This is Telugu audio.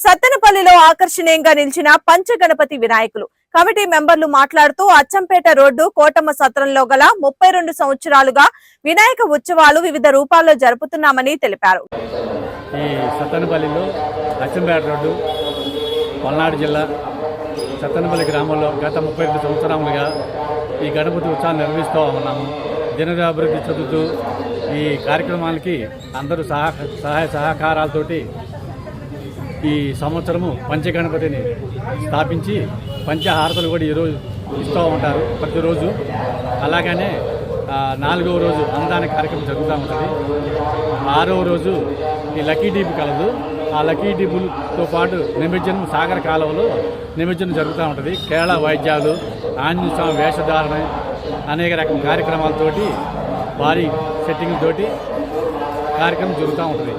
సత్తెనపల్లిలో ఆకర్షణీయంగా నిలిచిన పంచగణపతి వినాయకులు. కమిటీ మెంబర్లు మాట్లాడుతూ అచ్చంపేట రోడ్డు కోటమ్మ సత్రంలో గల ముప్పై రెండు సంవత్సరాలుగా వినాయక ఉత్సవాలు వివిధ రూపాల్లో జరుపుతున్నామని తెలిపారు. ఈ సత్తెనపల్లిలో అచ్చంపేట రోడ్డు పల్నాడు జిల్లా సత్తెనపల్లి గ్రామంలో గత ముప్పై రెండు సంవత్సరాలుగా ఈ గణపతి ఉత్సవాన్ని నిర్వహిస్తూ ఉన్నాము. దినదాభివృద్ధి చెందుతూ ఈ కార్యక్రమాలకి అందరూ సహా సహాయ సహకారాలతోటి ఈ సంవత్సరము పంచగణపతిని స్థాపించి పంచహారతలు కూడా ఈరోజు ఇస్తూ ఉంటారు ప్రతిరోజు. అలాగనే నాలుగవ రోజు అన్నదాన కార్యక్రమం జరుగుతూ ఉంటుంది. ఆరవ రోజు ఈ లక్కీ డీప్ కలదు. ఆ లక్కీ డీపులతో పాటు నిమజ్జనం సాగర కాలువలో నిమజ్జనం జరుగుతూ ఉంటుంది. కేరళ వాయిద్యాలు ఆంజనేయ స్వామి వేషధారణ అనేక రకం కార్యక్రమాలతోటి భారీ సెట్టింగ్ తోటి కార్యక్రమం జరుగుతూ ఉంటుంది.